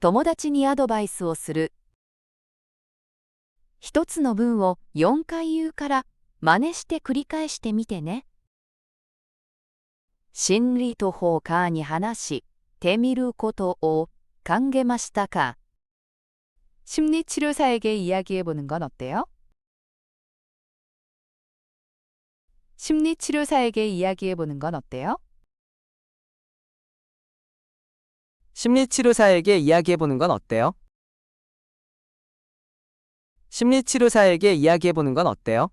友達にアドバイスをする。一つの文を4回言うから真似して繰り返してみてね。心理と法科に話してみることを考えましたか 심리치료사에게 이야기해보는 건 어때요? 심리치료사에게 이야기해보는 건 어때요? 심리치료사에게 이야기해보는 건 어때요? 심리치료사에게 이야기해보는 건 어때요?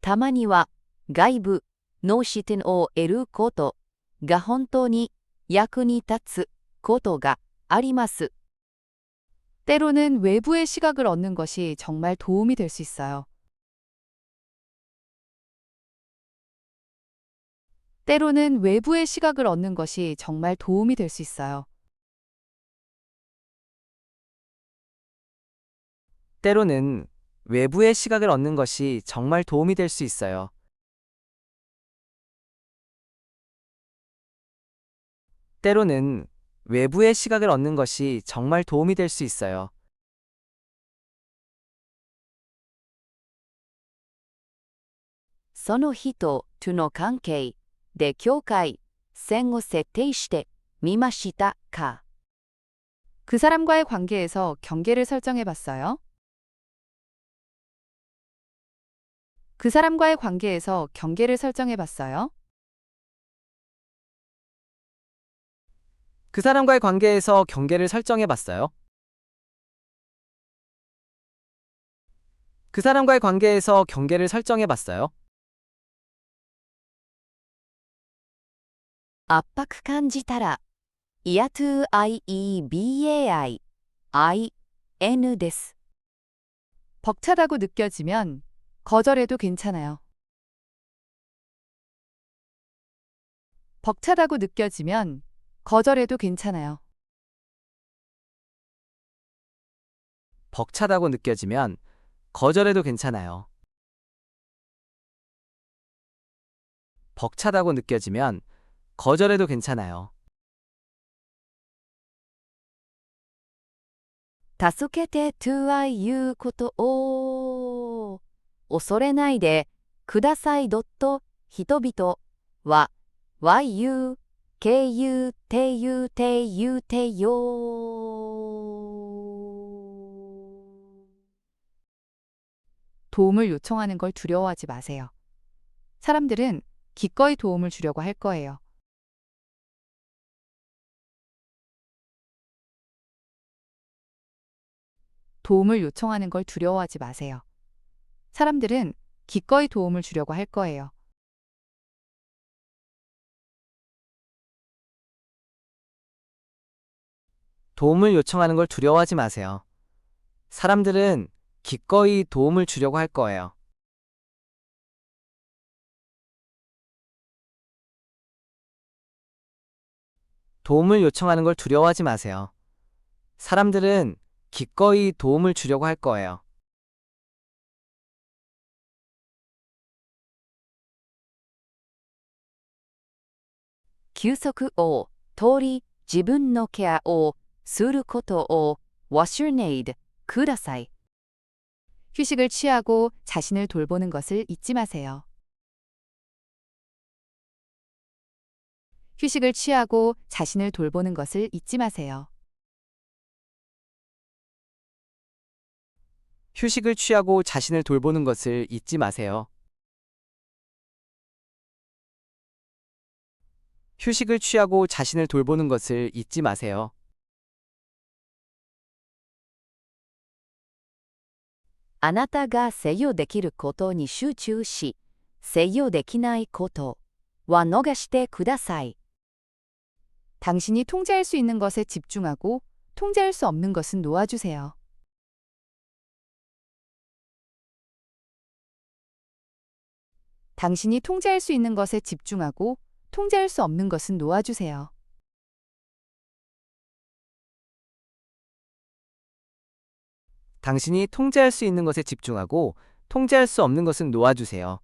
たまには外部の視点を得ることが本当に役に立つことがあります。 때로는 외부의 시각을 얻는 것이 정말 도움이 될 수 있어요. 때로는 외부의 시각을 얻는 것이 정말 도움이 될 수 있어요. 때로는 외부의 시각을 얻는 것이 정말 도움이 될 수 있어요. 때로는 외부의 시각을 얻는 것이 정말 도움이 될 수 있어요. 소노히토 투노 관계 で境界線を設定してみましたか 그 사람과의 관계에서 경계를 설정해 봤어요? 그 사람과의 관계에서 경계를 설정해 봤어요? 그 사람과의 관계에서 경계를 설정해 봤어요? 그 사람과의 관계에서 경계를 설정해 봤어요? 圧迫感じたら、イヤトゥ IEBAI、IN です。 벅차다고 느껴지면 거절해도 괜찮아요. 벅차다고 느껴지면 거절해도 괜찮아요. 벅차다고 느껴지면 거절해도 괜찮아요. 벅차다고 느껴지면 거절해도 괜찮아요. 助けてとはいうことを恐れないでください。ドット人々は YU KU てゆてゆてよ 도움을 요청하는 걸 두려워하지 마세요. 사람들은 기꺼이 도움을 주려고 할 거예요. 도움을 요청하는 걸 두려워하지 마세요. 사람들은 기꺼이 도움을 주려고 할 거예요. 도움을 요청하는 걸 두려워하지 마세요. 사람들은 기꺼이 도움을 주려고 할 거예요. 도움을 요청하는 걸 두려워하지 마세요. 사람들은 기꺼이 도움을 주려고 할 거예요. 休息を通り自分のケアをすることを忘れないでください。 휴식을 취하고 자신을 돌보는 것을 잊지 마세요. 휴식을 취하고 자신을 돌보는 것을 잊지 마세요. 휴식을 취하고 자신을 돌보는 것을 잊지 마세요. 휴식을 취하고 자신을 돌보는 것을 잊지 마세요. あなたが制御できることに集中し、制御できないことは逃してください。 당신이 통제할 수 있는 것에 집중하고 통제할 수 없는 것은 놓아주세요. 당신이 통제할 수 있는 것에 집중하고 통제할 수 없는 것은 놓아주세요. 당신이 통제할 수 있는 것에 집중하고 통제할 수 없는 것은 놓아주세요.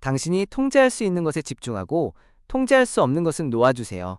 당신이 통제할 수 있는 것에 집중하고 통제할 수 없는 것은 놓아주세요.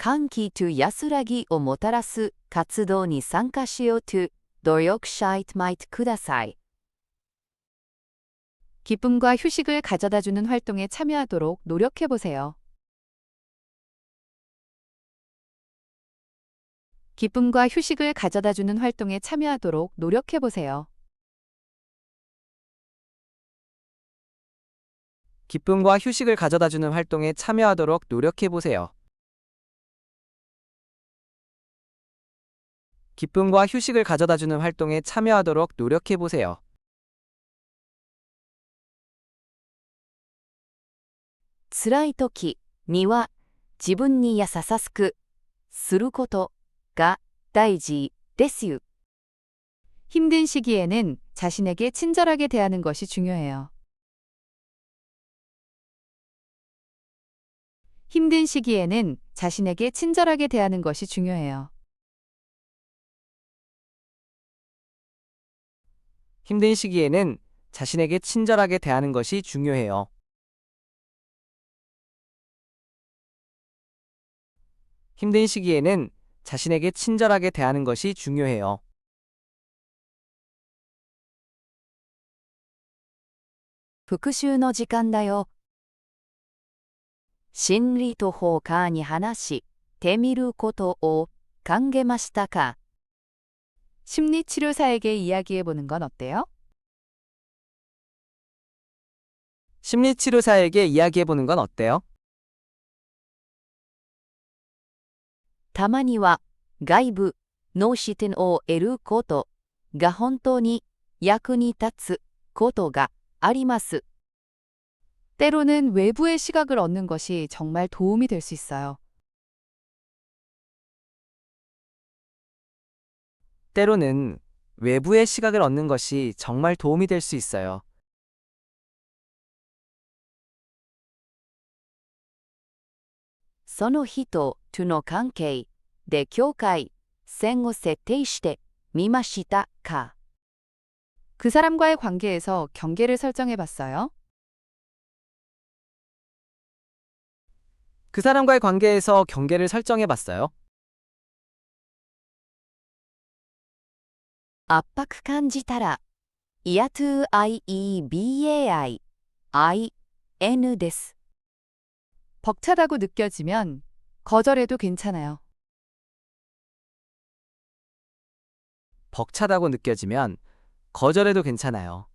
歓喜と安らぎをもたらす活動に参加しようと努力してみてください。 기쁨과 휴식을 가져다 주는 활동에 참여하도록 노력해 보세요. 기쁨과 휴식을 가져다 주는 활동에 참여하도록 노력해 보세요. 기쁨과 휴식을 가져다주는 활동에 참여하도록 노력해보세요. 기쁨과 휴식을 가져다주는 활동에 참여하도록 노력해보세요. 辛い時には自分に優しくすることが大事ですよ。 힘든 시기에는 자신에게 친절하게 대하는 것이 중요해요. 힘든 시기에는 자신에게 친절하게 대하는 것이 중요해요. 힘든 시기에는 자신에게 친절하게 대하는 것이 중요해요. 힘든 시기에는 자신에게 친절하게 대하는 것이 중요해요. 復習の時間だよ。心理と放課に話してみることを考えましたか 심리치료사에게 이야기해 보는 건 어때요? 심리치료사에게 이야기해보는 건 어때요? たまには外部の視点を得ることが本当に役に立つことがあります。 때로는 외부의 시각을 얻는 것이 정말 도움이 될 수 있어요. 때로는 외부의 시각을 얻는 것이 정말 도움이 될 수 있어요. 그 사람과의 관계에서 경계를 설정해 봤어요. 그 사람과의 관계에서 경계를 설정해 봤어요. 圧迫感じたら、いや to IEBAI、IN です。 벅차다고 느껴지면 거절해도 괜찮아요. 벅차다고 느껴지면 거절해도 괜찮아요.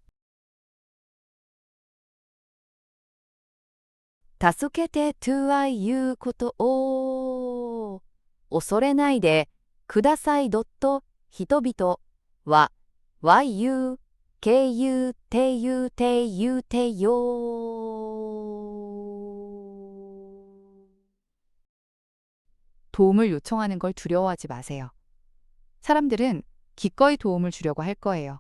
助けて to はいうことを恐れないでください。ドッ 와, 와유, 개유, 대유, 대유, 대요. 도움을 요청하는 걸 두려워하지 마세요. 사람들은 기꺼이 도움을 주려고 할 거예요.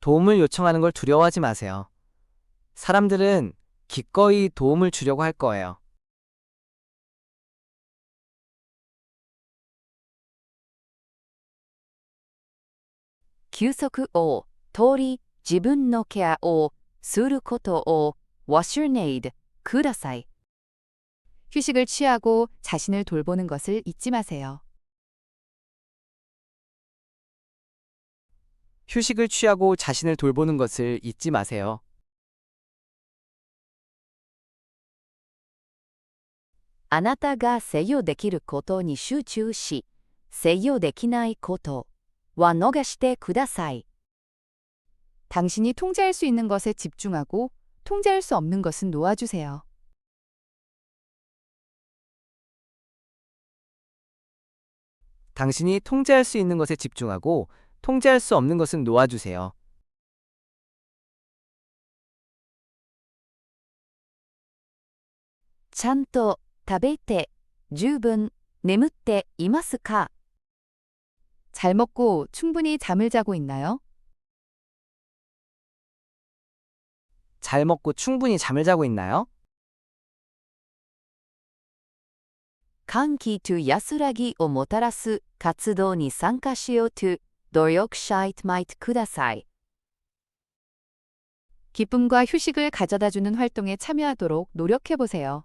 도움을 요청하는 걸 두려워하지 마세요. 사람들은 기꺼이 도움을 주려고 할 거예요. 休息を通り自分のケアをすることを忘れないでください。 휴식을 취하고 자신을 돌보는 것을 잊지 마세요. 휴식을 취하고 자신을 돌보는 것을 잊지 마세요. あなたが制御できることに集中し、制御できないこと は逃してください。 당신이 통제할 수 있는 것에 집중하고 통제할 수 없는 것은 놓아주세요. 당신이 통제할 수 있는 것에 집중하고 통제할 수 없는 것은 놓아주세요. ちゃんと食べて十分眠っていますか 잘 먹고 충분히 잠을 자고 있나요? 잘 먹고 충분히 잠을 자고 있나요? 歓喜と安らぎをもたらす活動に参加しようと努力してみてください。 기쁨과 휴식을 가져다 주는 활동에 참여하도록 노력해 보세요.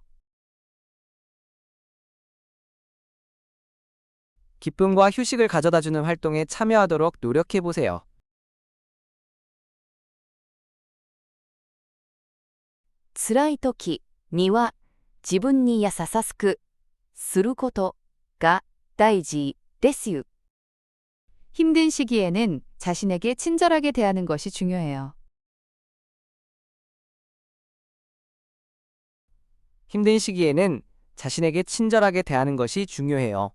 기쁨과 휴식을 가져다주는 활동에 참여하도록 노력해보세요. 辛い時には自分に優しくすることが大事ですよ。 힘든 시기에는 자신에게 친절하게 대하는 것이 중요해요. 힘든 시기에는 자신에게 친절하게 대하는 것이 중요해요.